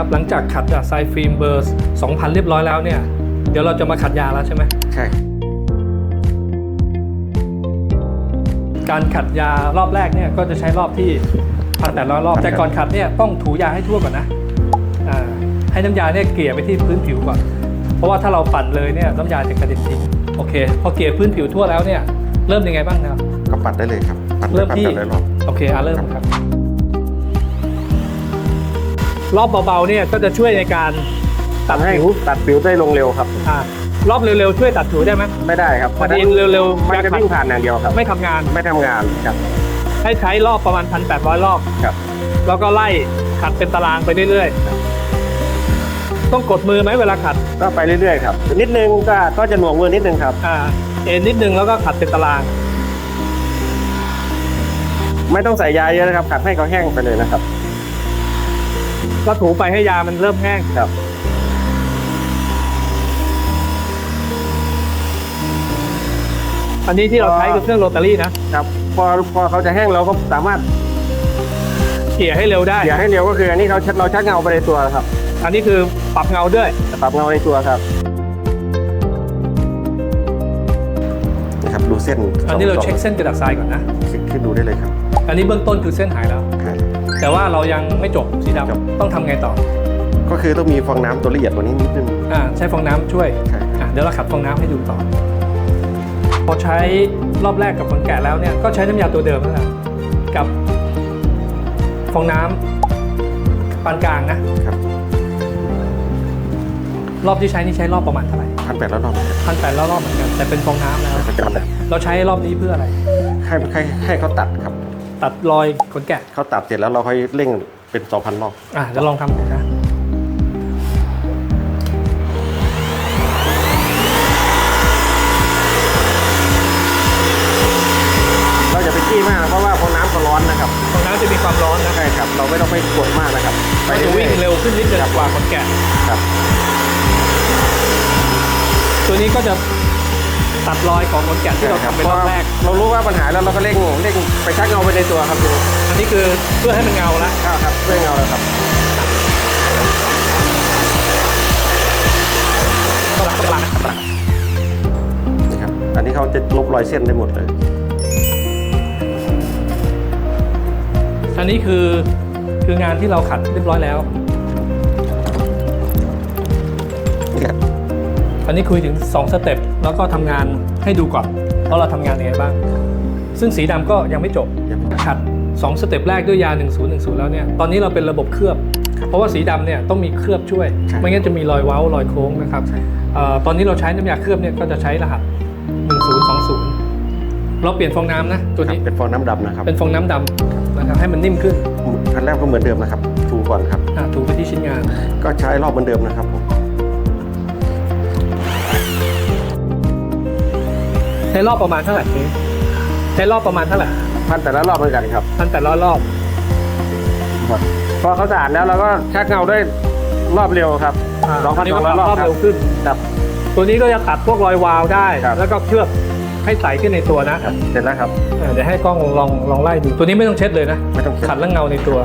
ครับ หลังจากขัดอะไซฟิล์มเบอร์2,000 เรียบร้อยแล้วเนี่ย เดี๋ยวเราจะมาขัดยาแล้วใช่ไหมใช่ การขัดยารอบแรกเนี่ยก็จะใช้รอบที่พันแปดร้อยรอบ แต่ก่อนขัดเนี่ยต้องถูยาให้ทั่วก่อนนะอ่าให้น้ำยาเนี่ยเกลี่ยไปที่พื้นผิวก่อน เพราะว่าถ้าเราปั่นเลยเนี่ยน้ำยาจะกระเด็นทิ้งโอเค พอเกลี่ยพื้นผิวทั่วแล้วเนี่ยเริ่มยังไงบ้างนะครับก็ปัดได้เลยครับปัดเริ่มปัดที่ปัดได้รอบโอเคอะเริ่มครับ รอบเบาๆเนี่ยก็จะช่วยในการตัดทำให้ผิวตัดผิวได้ลงเร็วครับ อ่ารอบเร็วๆช่วยตัดผิวได้ไหมไม่ได้ครับพอดีเร็วๆมันจะวิ่งผ่านอย่างเดียวครับ ไม่ทำงานไม่ทำงานครับ ให้ใช้รอบประมาณ 1,800 รอบ ครับ แล้วก็ไล่ขัดเป็นตารางไปเรื่อยๆ ต้องกดมือไหมเวลาขัด ก็ไปเรื่อยๆครับ นิดนึงก็ก็จะหน่วงมือนิดนึงครับ อ่า เอ็นนิดนึงแล้วก็ขัดเป็นตาราง ไม่ต้องใส่ยาเยอะนะครับขัดให้เขาแห้งไปเลยนะครับ ก็ถูไปให้ยามันเริ่มแห้งครับ อันนี้ที่เราใช้คือเครื่องโรตารี่นะครับ พอพอเขาจะแห้งเราก็สามารถเขี่ยให้เร็วได้เสียให้เร็วก็คืออันนี้เราเราชักเงาไปในตัวครับ อันนี้คือปรับเงาด้วยปรับเงาในตัวครับนะครับดูเส้นอันนี้เราสงเช็คเส้นกระดาษทรายก่อนนะคลิกคลิกดูได้เลยครับ อันนี้เบื้องต้นคือเส้นหายแล้วใช่ แต่ว่าเรายังไม่จบสีครับดำต้องทำไงต่อก็คือต้องมีฟองน้ำตัวละเอียดกว่านี้นิดนึง อ่าใช้ฟองน้ำช่วยใช่อะเดี๋ยวเราขัดฟองน้ำให้ดูต่อ พอใช้รอบแรกกับขนแกะแล้วเนี่ยก็ใช้น้ำยาตัวเดิมนั่นแหละกับฟองน้ำปานกลางนะ ครับรอบที่ใช้นี่ใช้รอบประมาณเท่าไหร่พันแปดแล้วรอบนะครับพันแปดรอบเหมือนกันแต่เป็นฟองน้ำแล้ว แล้วก็จะมาเราใช้รอบนี้เพื่ออะไรให้ให้ให้เขาตัดครับ ตัดรอยขนแกะเขาตัดเสร็จแล้วเราค่อยเร่งเป็นสองพันรอบอะเดี๋ยวลองทำดูนะเราจะไปจี้มากเพราะว่าพอน้ำก็ร้อนนะครับฟองน้ำจะมีความร้อนนะใช่ครับ เราไม่ต้องไปกดมากนะครับ ไปมันจะเรื่วิ่องยเร็วขึ้นนิดเดียวกว่าขนแกะๆครับ ตัวนี้ก็จะ ตัดรอยของขนแกะที่เราทำเป็นรอบแรก เรารู้ว่าปัญหาแล้วเราก็เร่งเร่งไปชักเงาไปในตัวครับดูอันนี้คือเพื่อให้มันเงาละครับครับเร่งเงาแล้วครับก็หลังก็หลังนะครับอันนี้เขาจะลบรอยเส้นได้หมดเลย อันนี้คือคืองานที่เราขัดเรียบร้อยแล้ว อันนี้คุยถึง 2 สเต็ปแล้วก็ทำงานให้ดูก่อนว่าเราทำงานยังไงบ้าง ซึ่งสีดำก็ยังไม่จบยังไม่ขัด 2 สเต็ปแรกด้วยยา 1010 แล้วเนี่ยตอนนี้เราเป็นระบบเคลือบ เพราะว่าสีดำเนี่ยต้องมีเคลือบช่วยใช่ไม่งั้นจะมีรอยเว้ารอยโค้งนะครับเอ่อตอนนี้เราใช้น้ำยาเคลือบเนี่ยก็จะใช้รหัส 1020 เราเปลี่ยนฟองน้ำนะตัวครับนี้เป็นฟองน้ำดำนะครับเป็นฟองน้ำดำนะครับให้มันนิ่มขึ้นอันแรกก็เหมือนเดิมนะครับถูก่อนครับอะถูไปที่ชิ้นงาน ก็ใช้รอบเหมือนเดิมนะครับผม ใช้รอบประมาณเท่าไหร่นี้ใช้รอบประมาณเท่าไหร่พันแต่ละรอบเหมือนกันครับพันแปดร้อยรอบพอเขาสะอาดแล้วเราก็ชักเงาได้รอบเร็วครับอ่าสองพันนี้สอก็งปร้รัอบยรอบรอบครัเร็บวขึ้นครับ ตัวนี้ก็จะตัดพวกรอยวาวได้ครับแล้วก็เคลือบให้ใสขึ้นในตัวนะเสร็จแล้วครับเออเดี๋ยวให้กล้องลองลองไล่ดูตัวนี้ไม่ต้องเช็ดเลยนะไม่ต้องเช็ดขัดแล้วเงาในตัว